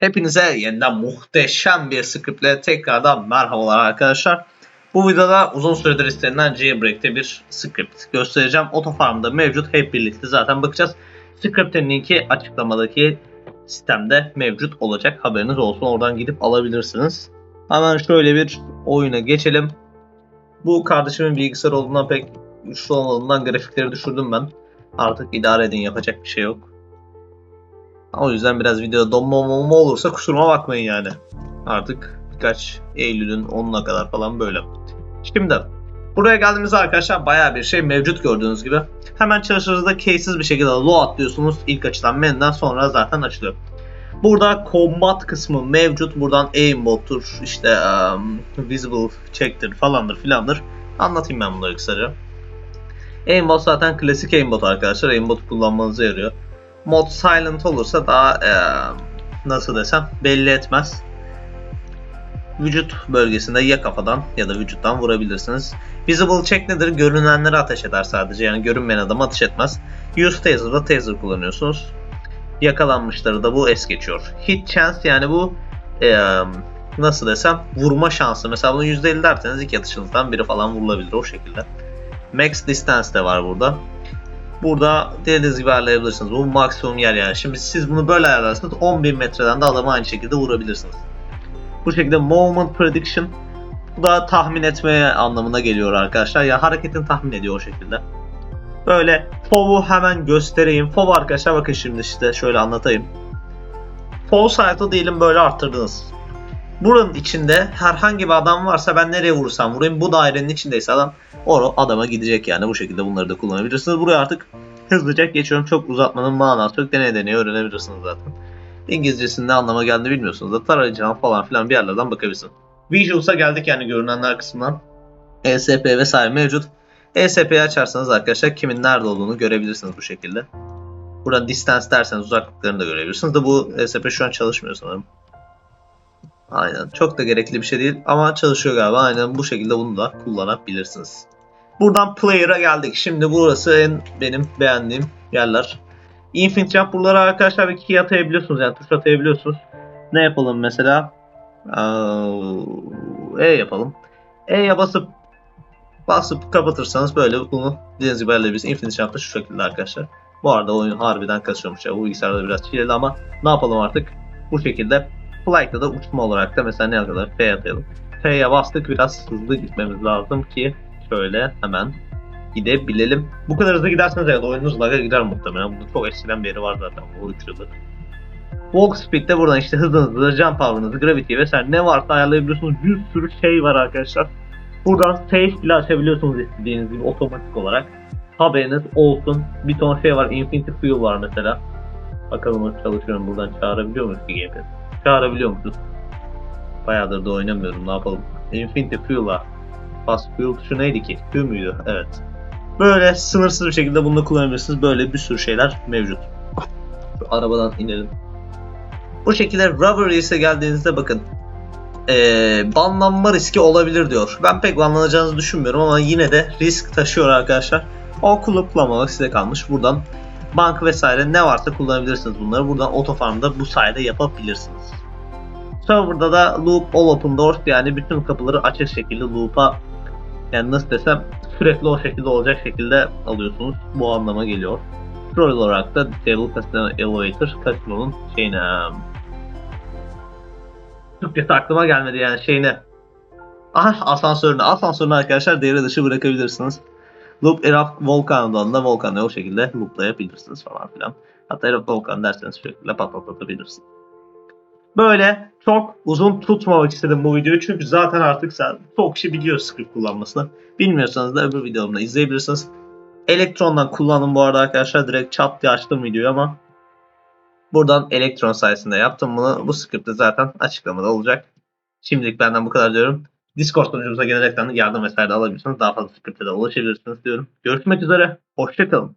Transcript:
Hepinize yeniden muhteşem bir scriptle tekrardan merhabalar arkadaşlar. Bu videoda uzun süredir istenilen Jailbreak'te bir script göstereceğim. Otofarm'da mevcut hep birlikte zaten bakacağız. Script'in linki açıklamadaki sistemde mevcut olacak. Haberiniz olsun oradan gidip alabilirsiniz. Hemen şöyle bir oyuna geçelim. Bu kardeşimin bilgisayar olduğundan pek güçlü olmadığından grafikleri düşürdüm ben. Artık idare edin yapacak bir şey yok. O yüzden biraz videoda donma monma olursa kusuruma bakmayın yani. Artık birkaç Eylül'ün 10'una kadar falan böyle. Şimdi buraya geldiğimizde arkadaşlar baya bir şey mevcut gördüğünüz gibi. Hemen çalışırızda case'siz bir şekilde low atlıyorsunuz. İlk açılan menüden sonra zaten açılıyor. Burada combat kısmı mevcut. Buradan aimbot'tur, işte um, visible check'tir falandır filandır. Anlatayım ben bunları kısaca. Aimbot zaten klasik aimbot arkadaşlar. Aimbot kullanmanıza yarıyor mod silent olursa daha e, nasıl desem belli etmez. Vücut bölgesinde ya kafadan ya da vücuttan vurabilirsiniz. Visible check nedir? Görünenleri ateş eder sadece. Yani görünmeyen adamı ateş etmez. Use taser'da taser kullanıyorsunuz. Yakalanmışları da bu es geçiyor. Hit chance yani bu e, nasıl desem vurma şansı. Mesela bunu %50 derseniz iki atışınızdan biri falan vurulabilir o şekilde. Max distance de var burada. Burada dilediğiniz gibi ayarlayabilirsiniz. Bu maksimum yer yani. Şimdi siz bunu böyle ayarlarsanız 10.000 metreden de adamı aynı şekilde vurabilirsiniz. Bu şekilde movement prediction bu da tahmin etmeye anlamına geliyor arkadaşlar. Ya hareketini tahmin ediyor o şekilde. Böyle FOV'u hemen göstereyim. FOV arkadaşlar bakın şimdi işte şöyle anlatayım. FOV sayıda diyelim böyle arttırdınız. Buranın içinde herhangi bir adam varsa ben nereye vurursam vurayım bu dairenin içindeyse adam o adama gidecek yani bu şekilde bunları da kullanabilirsiniz. Buraya artık hızlıca geçiyorum. Çok uzatmanın manası yok. Deneye deneye öğrenebilirsiniz zaten. İngilizcesinin ne anlama geldiğini bilmiyorsunuz da tarayıcıdan falan filan bir yerlerden bakabilirsiniz. Visuals'a geldik yani görünenler kısmından. ESP vesaire mevcut. ESP'yi açarsanız arkadaşlar kimin nerede olduğunu görebilirsiniz bu şekilde. Burada distance derseniz uzaklıklarını da görebilirsiniz de bu ESP şu an çalışmıyor sanırım. Aynen. Çok da gerekli bir şey değil ama çalışıyor galiba. Aynen bu şekilde bunu da kullanabilirsiniz. Buradan player'a geldik. Şimdi burası en benim beğendiğim yerler. Infinite Jump buralara arkadaşlar bir key atayabiliyorsunuz. Yani tuş. Ne yapalım mesela? E yapalım. E'ye basıp basıp kapatırsanız böyle bunu dilediğiniz gibi ayarlayabilirsiniz. Infinite Jump'ta şu şekilde arkadaşlar. Bu arada oyun harbiden kasıyormuş ya. Bu bilgisayarda biraz çileli ama ne yapalım artık? Bu şekilde Flight'ta da uçma olarak da mesela ne yapıyorlar? F atayalım. F'ye bastık biraz hızlı gitmemiz lazım ki şöyle hemen gidebilelim. Bu kadar hızlı giderseniz evet oyununuz lag'a gider muhtemelen. Bu çok eskiden beri var zaten bu 3 yıldır. Walk speed'de buradan işte hızınızı, jump power'ınızı, gravity vesaire ne varsa ayarlayabiliyorsunuz. Bir sürü şey var arkadaşlar. Buradan safe bile açabiliyorsunuz istediğiniz gibi otomatik olarak. Haberiniz olsun. Bir ton şey var. Infinity Fuel var mesela. Bakalım çalışıyorum buradan çağırabiliyor muyuz ki gamepad? Çağırabiliyor musunuz? Bayağıdır da oynamıyorum ne yapalım. Infinity Fuel'a Fast Fuel tuşu neydi ki? Q müydü? Evet. Böyle sınırsız bir şekilde bunu kullanabilirsiniz. Böyle bir sürü şeyler mevcut. Şu arabadan inelim. Bu şekilde Rubber ise geldiğinizde bakın. Ee, banlanma riski olabilir diyor. Ben pek banlanacağınızı düşünmüyorum ama yine de risk taşıyor arkadaşlar. O kullanmamak size kalmış. Buradan bank vesaire ne varsa kullanabilirsiniz bunları. Buradan otofarmda bu sayede yapabilirsiniz. Server'da da loop all open doors yani bütün kapıları açık şekilde loop'a yani nasıl desem sürekli o şekilde olacak şekilde alıyorsunuz. Bu anlama geliyor. Troll olarak da Disable Casino Elevator Casino'nun şeyine Türkçesi aklıma gelmedi yani şeyine Aha asansörüne. Asansörünü arkadaşlar devre dışı bırakabilirsiniz. Loop Erupt Volcano'dan da Volcan'ı o şekilde looplayabilirsiniz falan filan. Hatta Erupt Volcan derseniz sürekli patlatabilirsiniz. Böyle çok uzun tutmamak istedim bu videoyu çünkü zaten artık çok kişi biliyor script kullanmasını. Bilmiyorsanız da öbür videomda izleyebilirsiniz. Elektron'dan kullandım bu arada arkadaşlar. Direkt çat diye açtım videoyu ama buradan Elektron sayesinde yaptım bunu. Bu script de zaten açıklamada olacak. Şimdilik benden bu kadar diyorum. Discord sunucumuza gelerekten yardım vesaire de alabilirsiniz. Daha fazla de ulaşabilirsiniz diyorum. Görüşmek üzere. Hoşçakalın.